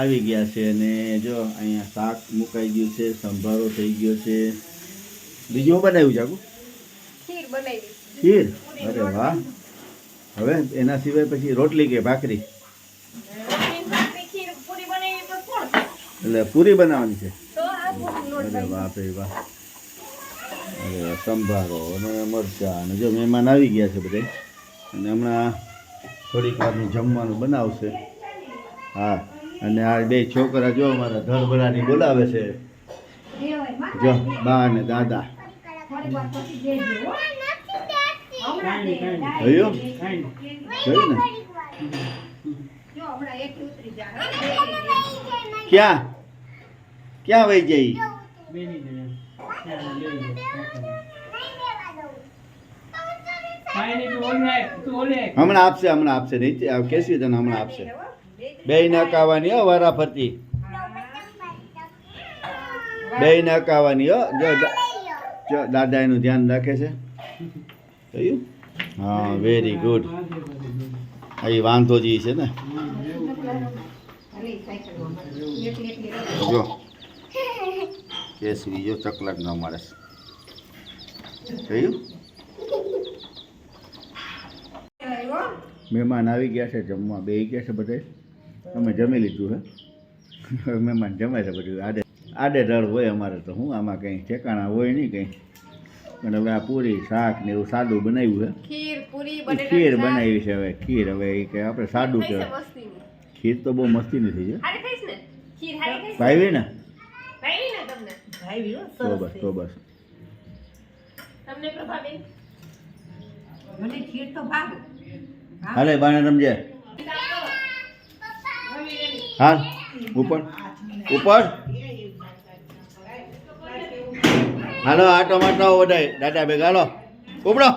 આવી ગયા છે અને જો અહીંયા શાક મુકાઈ ગયું છે સંભારો થઈ ગયો છે. બીજું બનાવ્યું જાગુ ખીર ખીર? અરે વાહ. હવે એના સિવાય પછી રોટલી કે ભાખરી? એટલે પૂરી બનાવવાની છે? અરે વાહ ભાઈ વાહ. અરે સંભારો અને મરચાં અને જો મહેમાન આવી ગયા છે બધે. અને હમણાં થોડીક વારનું જમવાનું બનાવશે. હા. અને આ બે છોકરા જો અમારા ધરભરાની બોલાવે છે. જો, બા અને દાદા. જોયું ને? ક્યાં? ક્યાં વહી જઈ હમણાં આપશે હમણાં આપશે. નહીં કેસી તને હમણાં આપશે. બે નકાવાની હો વારા ફરતી બે નકાવાની હો જો જો દાદા એનું ધ્યાન રાખે છે. થયું? હા વેરી ગુડ અહીં વાંધોજી છે ને. જો. કેસરી જો ચકલાટ ન મળે. થયું? મહેમાન આવી ગયા છે જમવા. બે ગયા છે બધે અમે જમી લીધું હે. મહેમાન જમે છે બધું. આડે આડે દળ હોય અમારે તો હું આમાં કંઈ ઠેકાણા હોય નહીં કંઈ. પણ હવે આ પૂરી શાક ને એવું સાદું બનાવ્યું ખીર પૂરી છે ખીર બનાવી છે હવે. ખીર હવે એ કે આપણે સાદું કહેવાય. ખીર તો બહુ મસ્તી નથી છે ભાઈ ને? તો બસ તો બસ. તમને પ્રભાબેન? મને ખીર તો ભાવે. હાલે બાને રમજે. હાલ ઉપર ઉપર હાલો આટો માટો વડાય દાદા ભેગા હાલો ઉપડો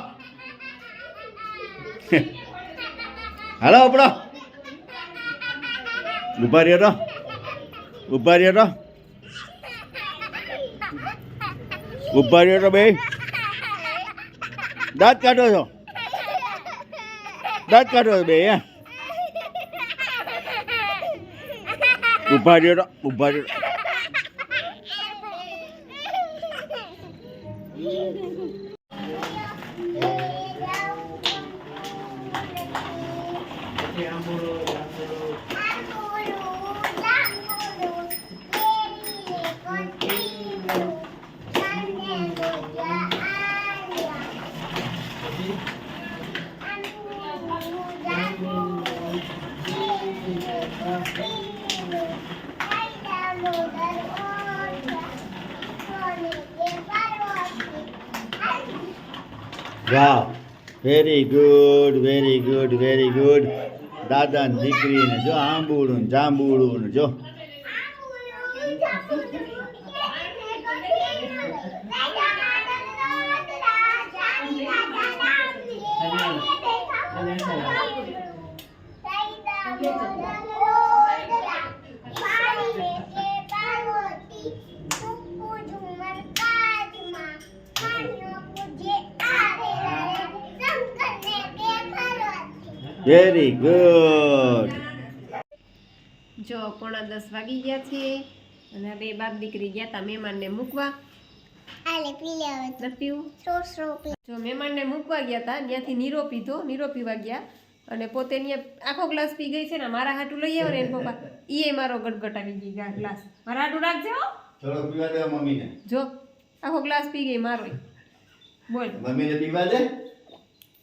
હાલો ઉપડો ઊભા રહ્યો તો ઊભા રહ્યો તો ઊભા રહ્યો તો બે દાંત કાઢો છો દાંત કાઢો છો બે હે ઊભા રહ્યો ઊભા રહ્યો. તો. વાહ very good very good very good દાદા ને દીકરીને જો આંબુડું ને જાંબુડું ને જો વેરી ગુડ જો પોણા દસ વાગી ગયા છે અને બે બાપ દીકરી ગયા તા મહેમાનને મૂકવા. જો મહેમાનને મૂકવા ગયા તા ત્યાંથી નીરો પીધો નીરો પીવા ગયા અને પોતે આખો ગ્લાસ પી ગઈ છે ને મારા હાટું લઈ આવે ને એના પપ્પા. ઈ મારો ગટગટ આવી ગઈ ગયા ગ્લાસ. મારા હાટું રાખજો હો. ચલો પીવા દે મમ્મીને. જો આખો ગ્લાસ પી ગઈ મારો બોલ. મમ્મીને પીવા દે?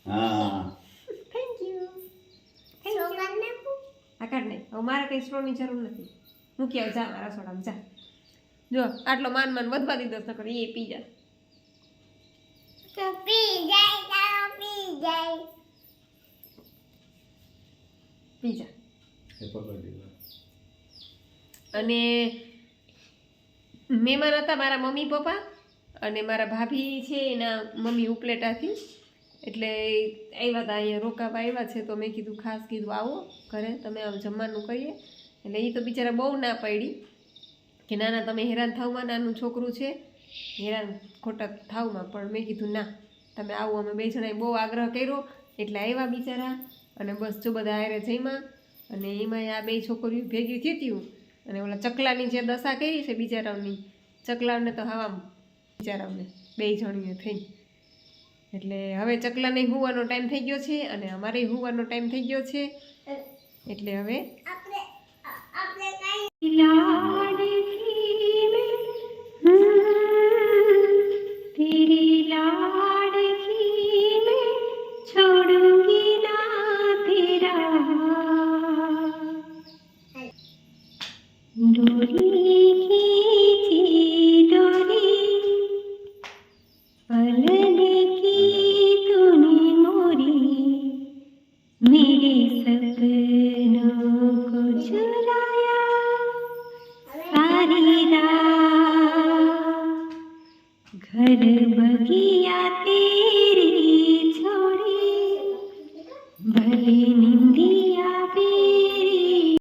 હા. આ કાઢ નહીં. હવે મારે કંઈ સ્ટ્રોની જરૂર નથી. મૂકી આવ જા મારા સોડામાં જા. જો આટલો માન માન વધવા દીધો તો એ પી જા. પી જા. અને મહેમાન હતા મારા મમ્મી પપ્પા અને મારા ભાભી છે એના મમ્મી ઉપલેટાથી. એટલે આવ્યા હતા અહીંયા રોકાવા આવ્યા છે, તો મેં કીધું, ખાસ કીધું, આવો ઘરે, તમે આમ જમવાનું કરીએ. એટલે એ તો બિચારા બહુ ના પાડી કે ના ના તમે હેરાન થાવમાં, નાનું છોકરું છે. હેરાન ખોટા થાવમાં, પણ મેં કીધું, ના, તમે આવો. અમે બે જણાએ બહુ આગ્રહ કર્યો, એટલે આવ્યા બિચારા અને બસ જો બધા હારે જઈમાં અને એમાં આ બે છોકરીઓ ભેગી થતી અને ઓલા ચકલાની જે દશા કરી છે બિચારાઓની, ચકલાઓને તો હવા બિચારાઓને બે જણીએ થઈ એટલે હવે ચકલાને હોવાનો ટાઈમ થઈ ગયો છે અને અમારે હુવાનો ટાઈમ થઈ ગયો છે. એટલે હવે આપણે આપણે Dori, dori, dori, घर बगी